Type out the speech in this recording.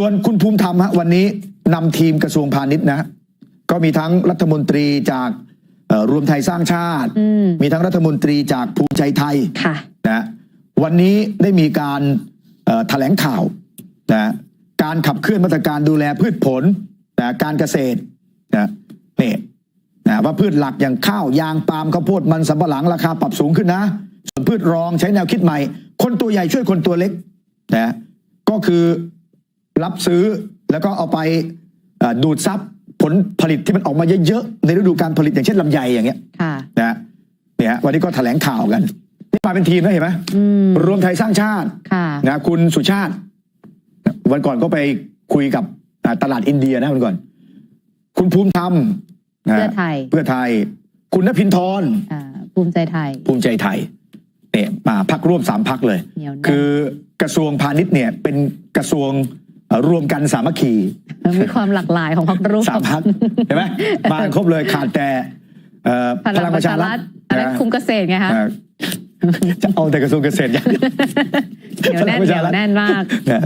ส่วนคุณภูมิธรรมฮะวันนี้นำทีมกระทรวงพาณิชย์นะฮะก็มีทั้งรัฐมนตรีจากเอ่อรวมไทยสร้างชาติอืมมีทั้งรัฐมนตรีจากภูมิใจไทยค่ะนะวันนี้ได้มีการเอ่อแถลงข่าวนะการขับเคลื่อนมาตรการดูแลพืชผลนะการเกษตรนะนี่นะว่าพืชหลักอย่างข้าวยางปาล์มข้าวโพดมันสำปะหลังราคาปรับสูงขึ้นนะ ส่วนพืชรองใช้แนวคิดใหม่ คนตัวใหญ่ช่วยคนตัวเล็กนะก็คือ รับซื้อแล้วก็เอาไปเอ่อดูดซับผลผลิตที่มันออกมาเยอะๆในฤดูการผลิตอย่างเช่นลำไยอย่างเงี้ยค่ะนะฮะเนี่ยฮะวันนี้ก็แถลงข่าวกันนี่มาเป็นทีมนะเห็นไหมอืมรวมไทยสร้างชาติค่ะนะคุณสุชาติ วันก่อนก็ไปคุยกับอ่าตลาดอินเดียนะวันก่อน คุณภูมิธรรมนะเพื่อไทยเพื่อไทย คุณนภินทร์อ่าภูมิใจไทย ภูมิใจไทยเนี่ยมาพักร่วมสามพักเลยเหนียวแน่นคือกระทรวงพาณิชย์เนี่ยเป็นกระทรวงเอ่อ รวมกันสามัคคีมีความหลากหลายของพรรคร่วมสามพักเห็นไหมมาครบเลยขาดแต่เอ่อพลังประชารัฐอันนั้นนะคุมเกษตรไงคะเอ่อจะเอาแต่กระทรวงเกษตรอย่างเดียวเหนียวแน่นเหนียวแน่นมากนะ